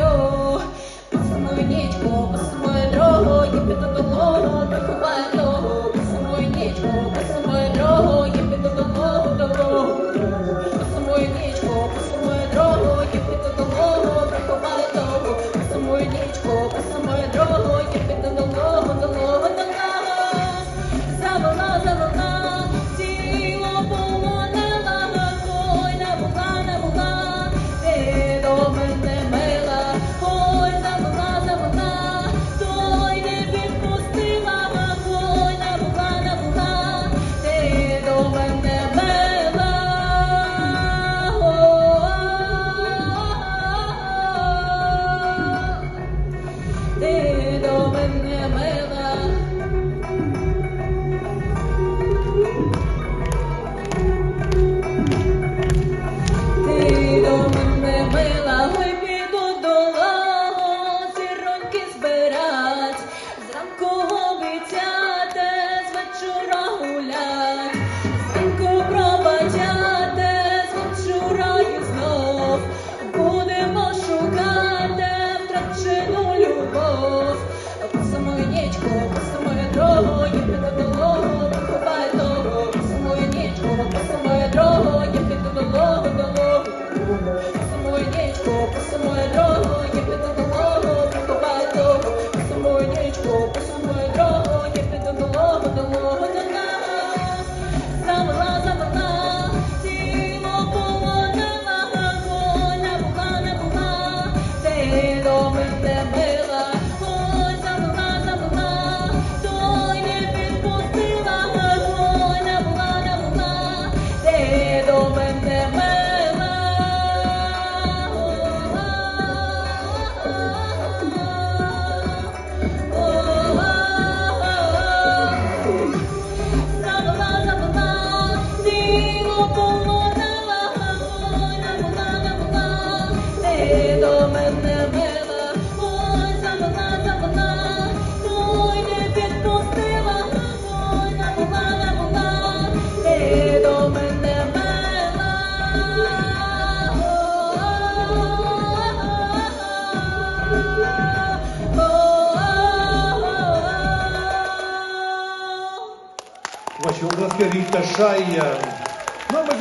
дорогою, пасаною нічку, пасаною дорогою, піду до того, до того, пасаною нічку, пасаною збирать, зранку обіцяти, з вечора гулять, зранку пробачати, з вечора і знов. Будемо шукати втрачену любов, по самоєчку, по самою дорогою. Ваші обласки Ріта Шая. Ну, ми з.